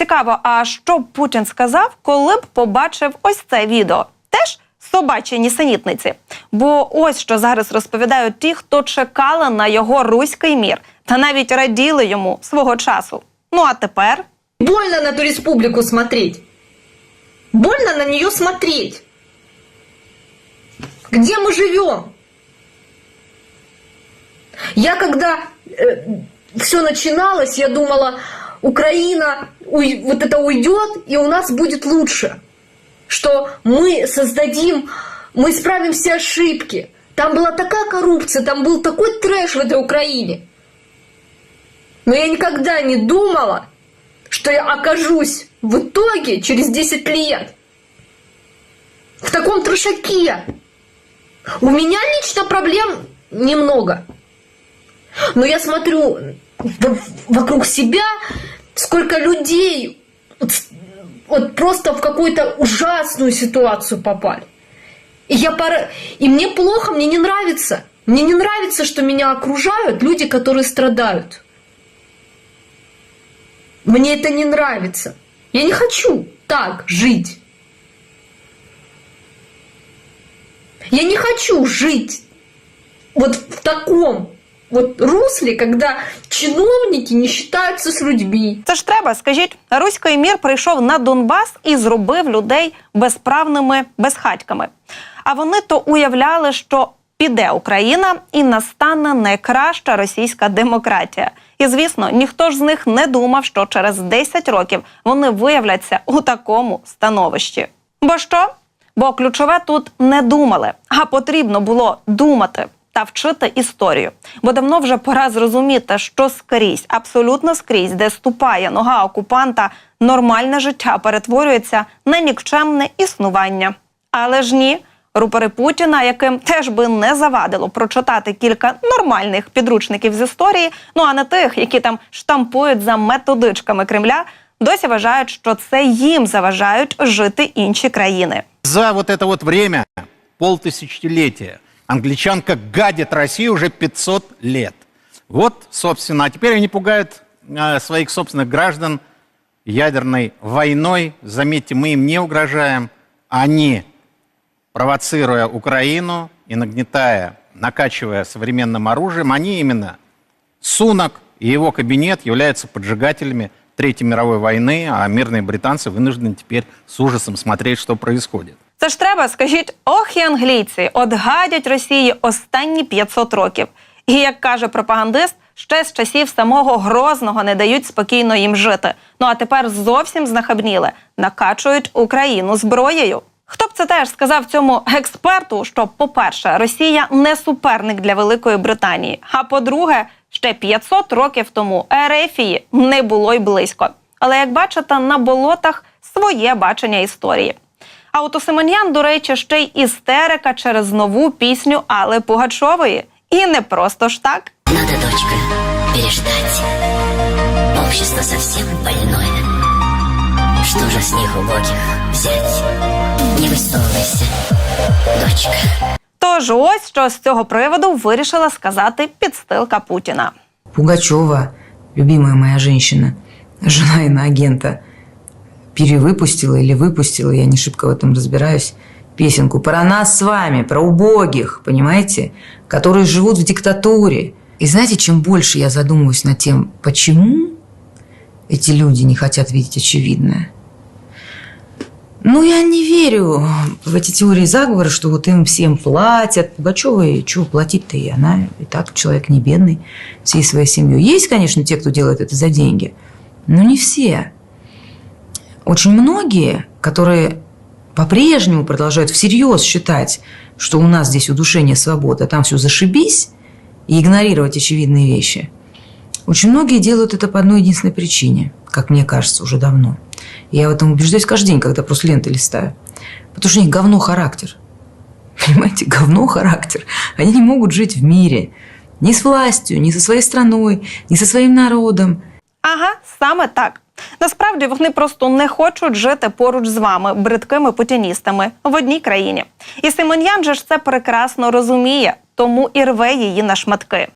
Цікаво, а що б Путін сказав, коли б побачив ось це відео? Теж собачі нісенітниці. Бо ось що зараз розповідають ті, хто чекали на його руський мір та навіть раділи йому свого часу. Ну а тепер Больно на ту республику смотреть. Больно на нее смотреть. Где мы живем? Я когда все начиналось, я думала, Украина уй- вот это уйдет, и у нас будет лучше. Что мы создадим, мы исправим все ошибки. Там была такая коррупция, там был такой трэш в этой Украине. Но я никогда не думала, что я окажусь в итоге через 10 лет в таком трешаке. У меня лично проблем немного. Но я смотрю вокруг себя, сколько людей вот, вот просто в какую-то ужасную ситуацию попали. И, я пора... и мне плохо, мне не нравится. Мне не нравится, что меня окружают люди, которые страдают. Мне это не нравится. Я не хочу так жить. Я не хочу жить вот в таком вот русле, когда чиновники не считаются с людьми. це ж треба, скажіть, руський мір прийшов на Донбас і зробив людей безправними безхатьками. А вони то уявляли, що піде Україна і настане найкраща російська демократія. І звісно, ніхто ж з них не думав, що через 10 років вони виявляться у такому становищі. Бо що? Бо ключове тут не думали, а потрібно було думати та вчити історію. Бо давно вже пора зрозуміти, що скрізь, абсолютно скрізь, де ступає нога окупанта, нормальне життя перетворюється на нікчемне існування. Але ж ні, рупори Путіна, яким теж би не завадило прочитати кілька нормальних підручників з історії, ну а не тих, які там штампують за методичками Кремля, досі вважають, що це їм заважають жити інші країни. За вот это вот время, полтысячелетия, англичанка гадит Россию уже 500 лет. Вот, собственно, а теперь они пугают э, своих собственных граждан ядерной войной. Заметьте, мы им не угрожаем. Они, провоцируя Украину и нагнетая, накачивая современным оружием, они именно, Сунок и его кабинет являются поджигателями Третьей мировой войны, а мирные британцы вынуждены теперь с ужасом смотреть, что происходит. Це ж треба, скажіть, ох і англійці, от гадять Росії останні 500 років. І як каже пропагандист, ще з часів самого Грозного не дають спокійно їм жити. Ну а тепер зовсім знахабніли, накачують Україну зброєю. Хто б це теж сказав цьому експерту, що, по-перше, Росія не суперник для Великої Британії. А по-друге, ще 500 років тому Ерефії не було й близько. Але як бачите, на болотах своє бачення історії. А от у до речі, ще й істерика через нову пісню Алли Пугачової. І не просто ж так. Надо, дочка, переждать. Общество совсем больное. Что же с них убогих взять? Не высовывайся, дочка. Тож ось що з цього приводу вирішила сказати підстилка Путіна. Пугачева, любимая моя женщина, жена иноагента, перевыпустила или выпустила, я не шибко в этом разбираюсь, песенку про нас с вами, про убогих, понимаете, которые живут в диктатуре. И знаете, чем больше я задумываюсь над тем, почему эти люди не хотят видеть очевидное, ну, я не верю в эти теории заговора, что вот им всем платят. Пугачева, и чего платить-то и она и так человек не бедный всей своей семьей. Есть, конечно, те, кто делает это за деньги, но не все. Очень многие, которые по-прежнему продолжают всерьез считать, что у нас здесь удушение свободы, а там все зашибись, и игнорировать очевидные вещи. Очень многие делают это по одной единственной причине, как мне кажется, уже давно. Я в этом убеждаюсь каждый день, когда просто ленты листаю. Потому что у них говно характер. Понимаете, говно характер. Они не могут жить в мире. Ни с властью, ни со своей страной, ни со своим народом. Ага, саме так. Насправді вони просто не хочуть жити поруч з вами, бридкими путіністами, в одній країні. І Симоньян же ж це прекрасно розуміє, тому і рве її на шматки.